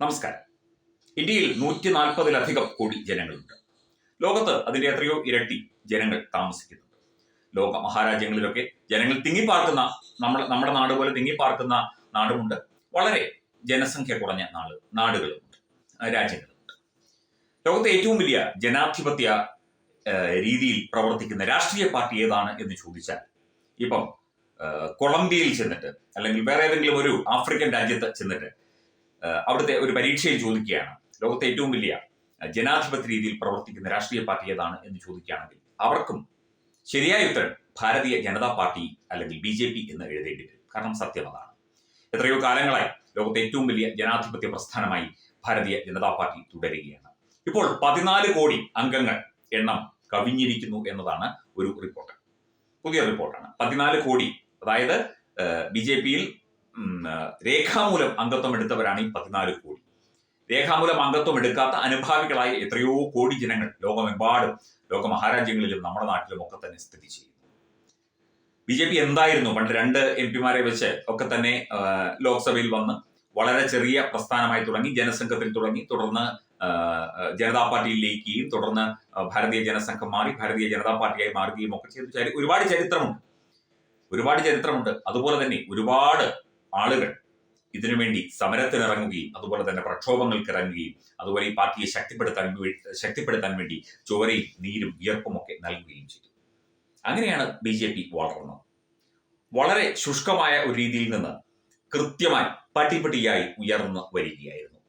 നമസ്കാരം. ഇന്ത്യയിൽ നൂറ്റി നാൽപ്പതിലധികം കോടി ജനങ്ങളുണ്ട്. ലോകത്ത് അതിന്റെ എത്രയോ ഇരട്ടി ജനങ്ങൾ താമസിക്കുന്നുണ്ട് ലോക മഹാരാജ്യങ്ങളിലൊക്കെ ജനങ്ങൾ തിങ്ങിപ്പാർക്കുന്ന നമ്മൾ നമ്മുടെ നാട് പോലെ തിങ്ങിപ്പാർക്കുന്ന നാടുമുണ്ട്. വളരെ ജനസംഖ്യ കുറഞ്ഞ നാട് നാടുകളുമുണ്ട് രാജ്യങ്ങളുണ്ട് ലോകത്തെ ഏറ്റവും വലിയ ജനാധിപത്യ രീതിയിൽ പ്രവർത്തിക്കുന്ന രാഷ്ട്രീയ പാർട്ടി ഏതാണ് എന്ന് ചോദിച്ചാൽ ഇപ്പം കൊളംബിയയിൽ ചെന്നിട്ട് അല്ലെങ്കിൽ വേറെ ഏതെങ്കിലും ഒരു ആഫ്രിക്കൻ രാജ്യത്ത് ചെന്നിട്ട് അവിടുത്തെ ഒരു പരീക്ഷയിൽ ചോദിക്കുകയാണ്. ലോകത്തെ ഏറ്റവും വലിയ ജനാധിപത്യ രീതിയിൽ പ്രവർത്തിക്കുന്ന രാഷ്ട്രീയ പാർട്ടി ഏതാണ് എന്ന് ചോദിക്കുകയാണെങ്കിൽ അവർക്കും ശരിയായ ഉത്തരം ഭാരതീയ ജനതാ പാർട്ടി അല്ലെങ്കിൽ ബി ജെ പി എന്ന് എഴുതേണ്ടി വരും കാരണം സത്യം അതാണ്. എത്രയോ കാലങ്ങളായി ലോകത്തെ ഏറ്റവും വലിയ ജനാധിപത്യ പ്രസ്ഥാനമായി ഭാരതീയ ജനതാ പാർട്ടി തുടരുകയാണ്. ഇപ്പോൾ പതിനാല് കോടി അംഗങ്ങൾ എണ്ണം കവിഞ്ഞിരിക്കുന്നു എന്നതാണ് ഒരു റിപ്പോർട്ട്. പുതിയ റിപ്പോർട്ടാണ്. പതിനാല് കോടി അതായത് ബി ജെ പിയിൽ രേഖാമൂലം അംഗത്വം എടുത്തവരാണ് ഈ പതിനാല് കോടി. രേഖാമൂലം അംഗത്വം എടുക്കാത്ത അനുഭാവികളായ എത്രയോ കോടി ജനങ്ങൾ ലോകമെമ്പാടും ലോക മഹാരാജ്യങ്ങളിലും നമ്മുടെ നാട്ടിലും ഒക്കെ തന്നെ സ്ഥിതി ചെയ്യുന്നു. ബി ജെ പി എന്തായിരുന്നു? പണ്ട് രണ്ട് എം പിമാരെ വെച്ച് ഒക്കെ തന്നെ ലോക്സഭയിൽ വന്ന് വളരെ ചെറിയ പ്രസ്ഥാനമായി തുടങ്ങി ജനസംഘത്തിൽ തുടങ്ങി തുടർന്ന് ജനതാ പാർട്ടിയിൽ ലയിക്കുകയും തുടർന്ന് ഭാരതീയ ജനസംഘം മാറി ഭാരതീയ ജനതാ പാർട്ടിയായി മാറുകയും ഒക്കെ ചെയ്തു. ഒരുപാട് ചരിത്രമുണ്ട്. ഒരുപാട് ചരിത്രമുണ്ട്. അതുപോലെ തന്നെ ഒരുപാട് ആളുകൾ ഇതിനുവേണ്ടി സമരത്തിനിറങ്ങുകയും അതുപോലെ തന്നെ പ്രക്ഷോഭങ്ങൾക്ക് ഇറങ്ങുകയും അതുപോലെ ഈ പാർട്ടിയെ ശക്തിപ്പെടുത്താൻ ശക്തിപ്പെടുത്താൻ വേണ്ടി ചോരയും നീരും വിയർപ്പും ഒക്കെ നൽകുകയും ചെയ്തു. അങ്ങനെയാണ് ബി ജെ പി വളർന്നത്. വളരെ ശുഷ്കമായ ഒരു രീതിയിൽ നിന്ന് കൃത്യമായി പടിപടിയായി ഉയർന്നു വരികയായിരുന്നു.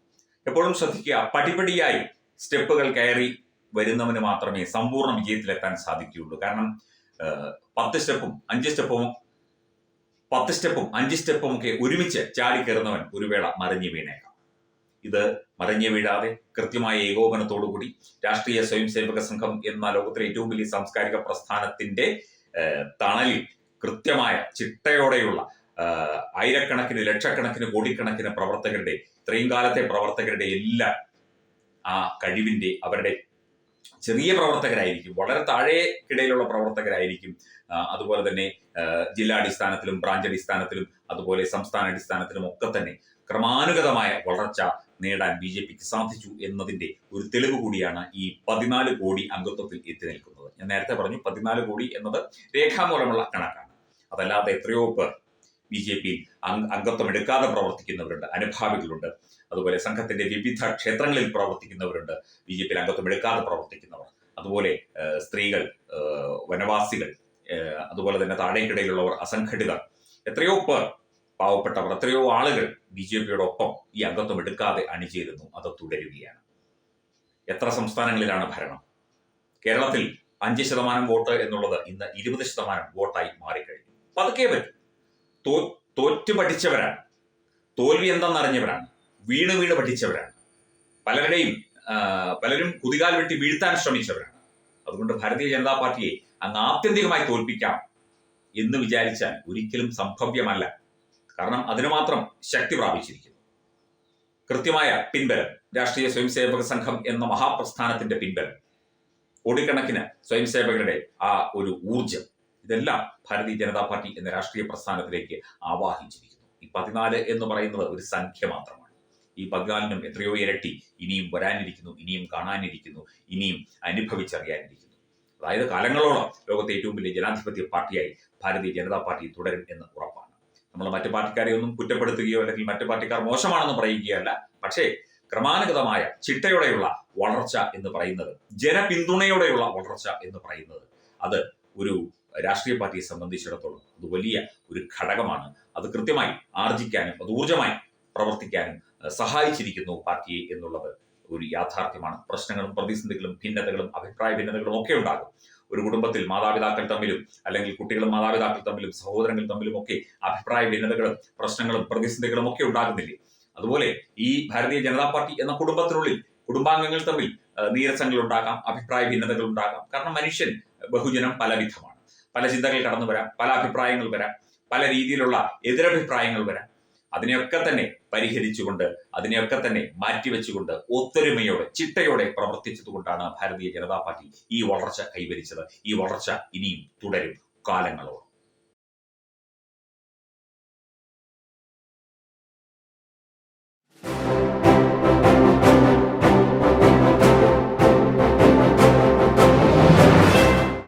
എപ്പോഴും ശ്രദ്ധിക്കുക പടിപടിയായി സ്റ്റെപ്പുകൾ കയറി വരുന്നവന് മാത്രമേ സമ്പൂർണ വിജയത്തിലെത്താൻ സാധിക്കുകയുള്ളൂ. കാരണം പത്ത് സ്റ്റെപ്പും അഞ്ച് സ്റ്റെപ്പും പത്ത് സ്റ്റെപ്പും അഞ്ച് സ്റ്റെപ്പും ഒക്കെ ഒരുമിച്ച് ചാടിക്കയറുന്നവൻ ഒരു വേള മറിഞ്ഞു വീണേക്കാം. ഇത് മറിഞ്ഞു വീഴാതെ കൃത്യമായ ഏകോപനത്തോടുകൂടി രാഷ്ട്രീയ സ്വയം സേവക സംഘം എന്ന ലോകത്തിലെ ഏറ്റവും വലിയ സാംസ്കാരിക പ്രസ്ഥാനത്തിന്റെ തണലിൽ കൃത്യമായ ചിട്ടയോടെയുള്ള ആയിരക്കണക്കിന് ലക്ഷക്കണക്കിന് കോടിക്കണക്കിന് പ്രവർത്തകരുടെ ഇത്രയും കാലത്തെ പ്രവർത്തകരുടെ എല്ലാം ആ കഴിവിന്റെ അവരുടെ ചെറിയ പ്രവർത്തകരായിരിക്കും വളരെ താഴേക്കിടയിലുള്ള പ്രവർത്തകരായിരിക്കും. അതുപോലെ തന്നെ ജില്ലാടിസ്ഥാനത്തിലും ബ്രാഞ്ച് അടിസ്ഥാനത്തിലും അതുപോലെ സംസ്ഥാന അടിസ്ഥാനത്തിലും ഒക്കെ തന്നെ ക്രമാനുഗതമായ വളർച്ച നേടാൻ ബി ജെ പിക്ക് സാധിച്ചു എന്നതിന്റെ ഒരു തെളിവ് കൂടിയാണ് ഈ പതിനാല് കോടി അംഗത്വത്തിൽ എത്തി നിൽക്കുന്നത്. ഞാൻ നേരത്തെ പറഞ്ഞു പതിനാല് കോടി എന്നത് രേഖാമൂലമുള്ള കണക്കാണ്. അതല്ലാതെ എത്രയോ പേർ ബി ജെ പിയിൽ അംഗത്വം എടുക്കാതെ പ്രവർത്തിക്കുന്നവരുണ്ട് അനുഭാവികളുണ്ട്. അതുപോലെ സംഘത്തിന്റെ വിവിധ ക്ഷേത്രങ്ങളിൽ പ്രവർത്തിക്കുന്നവരുണ്ട് ബി ജെ പിയിൽ അംഗത്വം എടുക്കാതെ പ്രവർത്തിക്കുന്നവർ. അതുപോലെ സ്ത്രീകൾ വനവാസികൾ അതുപോലെ തന്നെ താഴേക്കിടയിലുള്ളവർ അസംഘടിതർ എത്രയോ പേർ പാവപ്പെട്ടവർ എത്രയോ ആളുകൾ ബി ജെ പിയോടൊപ്പം ഈ അംഗത്വം എടുക്കാതെ അണിചേരുന്നു അത് തുടരുകയാണ്. എത്ര സംസ്ഥാനങ്ങളിലാണ് ഭരണം? കേരളത്തിൽ അഞ്ച് ശതമാനം വോട്ട് എന്നുള്ളത് ഇന്ന് ഇരുപത് ശതമാനം വോട്ടായി മാറിക്കഴിഞ്ഞു. പതുക്കെ പറ്റും തോ തോറ്റു പഠിച്ചവരാണ്. തോൽവി എന്താണെന്ന് എന്തെന്നറിഞ്ഞവരാണ്. വീണ് വീണ് പഠിച്ചവരാണ്. പലരുടെയും പലരും കുതികാൽ വെട്ടി വീഴ്ത്താൻ ശ്രമിച്ചവരാണ്. അതുകൊണ്ട് ഭാരതീയ ജനതാ പാർട്ടിയെ അങ്ങ് ആത്യന്തികമായി തോൽപ്പിക്കാം എന്ന് വിചാരിച്ചാൽ ഒരിക്കലും സംഭവ്യമല്ല. കാരണം അതിനു മാത്രം ശക്തി പ്രാപിച്ചിരിക്കുന്നു. കൃത്യമായ പിൻബലം രാഷ്ട്രീയ സ്വയംസേവക സംഘം എന്ന മഹാപ്രസ്ഥാനത്തിന്റെ പിൻബലം കോടിക്കണക്കിന് സ്വയംസേവകരുടെ ആ ഒരു ഊർജം ഇതെല്ലാം ഭാരതീയ ജനതാ പാർട്ടി എന്ന രാഷ്ട്രീയ പ്രസ്ഥാനത്തിലേക്ക് ആവാഹിച്ചിരിക്കുന്നു. ഈ പതിനാല് എന്ന് പറയുന്നത് ഒരു സംഖ്യ മാത്രമാണ്. ഈ പതിനാലിനും എത്രയോ ഇരട്ടി ഇനിയും വരാനിരിക്കുന്നു ഇനിയും കാണാനിരിക്കുന്നു ഇനിയും അനുഭവിച്ചറിയാനിരിക്കുന്നു. അതായത് കാലങ്ങളോളം ലോകത്തെ ഏറ്റവും വലിയ ജനാധിപത്യ പാർട്ടിയായി ഭാരതീയ ജനതാ പാർട്ടി തുടരും എന്ന് ഉറപ്പാണ്. നമ്മൾ മറ്റു പാർട്ടിക്കാരെ ഒന്നും കുറ്റപ്പെടുത്തുകയോ അല്ലെങ്കിൽ മറ്റു പാർട്ടിക്കാർ മോശമാണെന്ന് പറയുകയല്ല. പക്ഷേ ക്രമാനുഗതമായ ചിട്ടയോടെയുള്ള വളർച്ച എന്ന് പറയുന്നത് ജനപിന്തുണയോടെയുള്ള വളർച്ച എന്ന് പറയുന്നത്. അത് ഒരു രാഷ്ട്രീയ പാർട്ടിയെ സംബന്ധിച്ചിടത്തോളം അത് വലിയ ഒരു ഘടകമാണ്. അത് കൃത്യമായി ആർജിക്കാനും അത് ഊർജമായി പ്രവർത്തിക്കാനും സഹായിച്ചിരിക്കുന്നു പാർട്ടിയെ എന്നുള്ളത് ഒരു യാഥാർത്ഥ്യമാണ്. പ്രശ്നങ്ങളും പ്രതിസന്ധികളും ഭിന്നതകളും അഭിപ്രായ ഭിന്നതകളും ഒക്കെ ഉണ്ടാകും. ഒരു കുടുംബത്തിൽ മാതാപിതാക്കൾ തമ്മിലും അല്ലെങ്കിൽ കുട്ടികളും മാതാപിതാക്കൾ തമ്മിലും സഹോദരങ്ങൾ തമ്മിലും ഒക്കെ അഭിപ്രായ ഭിന്നതകളും പ്രശ്നങ്ങളും പ്രതിസന്ധികളും ഒക്കെ ഉണ്ടാകുന്നില്ലേ? അതുപോലെ ഈ ഭാരതീയ ജനതാ പാർട്ടി എന്ന കുടുംബത്തിനുള്ളിൽ കുടുംബാംഗങ്ങൾ തമ്മിൽ നീരസങ്ങൾ ഉണ്ടാകാം അഭിപ്രായ ഭിന്നതകൾ ഉണ്ടാകാം. കാരണം മനുഷ്യൻ ബഹുജനം പലവിധമാണ്. പല ചിന്തകൾ കടന്നു വരാം പല അഭിപ്രായങ്ങൾ വരാം പല രീതിയിലുള്ള എതിരഭിപ്രായങ്ങൾ വരാം. അതിനെയൊക്കെ തന്നെ പരിഹരിച്ചുകൊണ്ട് അതിനെയൊക്കെ തന്നെ മാറ്റിവെച്ചുകൊണ്ട് ഒത്തൊരുമയോടെ ചിട്ടയോടെ പ്രവർത്തിച്ചതുകൊണ്ടാണ് ഭാരതീയ ജനതാ പാർട്ടി ഈ വളർച്ച കൈവരിച്ചത്. ഈ വളർച്ച ഇനിയും തുടരും കാലങ്ങളോളം.